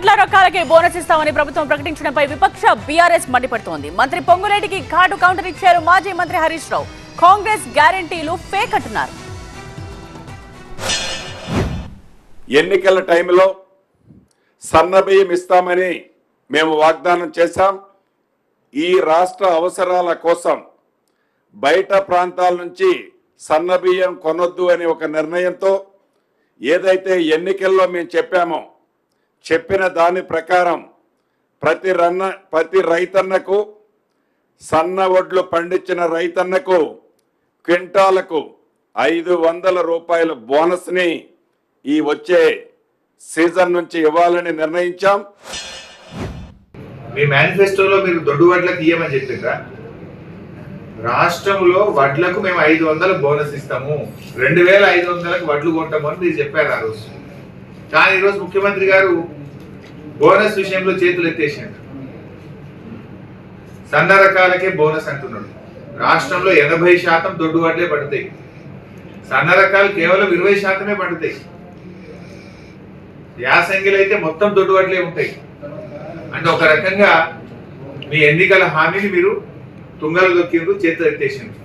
రకాలకే bonus ఇస్తామని ప్రభుత్వం ప్రకటించడంపై విపక్ష బీఆర్ఎస్ మండిపడుతోంది. మంత్రి పొంగులేటికి ఘాటు కౌంటర్ ఇచ్చారు మాజీ మంత్రి హరీష్ రావు. కాంగ్రెస్ గ్యారంటీలు ఫేక్ అంటున్నారు. ఎన్నికల టైంలో సన్నబియ్యం ఇస్తామని మేము వాగ్దానం చేశాం. ఈ రాష్ట్ర అవసరాల కోసం బయట ప్రాంతాల నుంచి సన్నబియ్యం కొనొద్దు అనే ఒక నిర్ణయంతో ఏదైతే ఎన్నికల్లో మేము చెప్పామో చెప్పిన దాని ప్రకారం ప్రతి రన్న ప్రతి రైతన్నకు సన్న వడ్లు పండించిన రైతన్నకు క్వింటాలకు ఐదు వందల రూపాయల బోనస్ని ఈ వచ్చే సీజన్ నుంచి ఇవ్వాలని నిర్ణయించాం. మీ మేనిఫెస్టోలో మీరు దొడ్డు వడ్లకు ఇయ్యమని చెప్పిందా రాష్ట్రంలో వడ్లకు మేము ఐదు వందలు బోనస్ ఇస్తాము. రెండు వేల ఐదు వందలకు వడ్లు కొంటాము అని మీరు చెప్పారు ఆ రోజు. కానీ ఈరోజు ముఖ్యమంత్రి గారు బోనస్ విషయంలో చేతులు ఎత్తేసాడు సన్న రకాలకే బోనస్ అంటున్నాడు. రాష్ట్రంలో ఎనభై శాతం దొడ్డు వడ్లే పడతాయి. సన్న రకాలు కేవలం ఇరవై శాతమే పడతాయి. యాసంగిలు అయితే మొత్తం దొడ్డు వడ్లే ఉంటాయి. అంటే ఒక రకంగా మీ ఎన్నికల హామీని మీరు తుంగలు దొక్కిండ్రు చేతులు ఎత్తేసిండ్రు.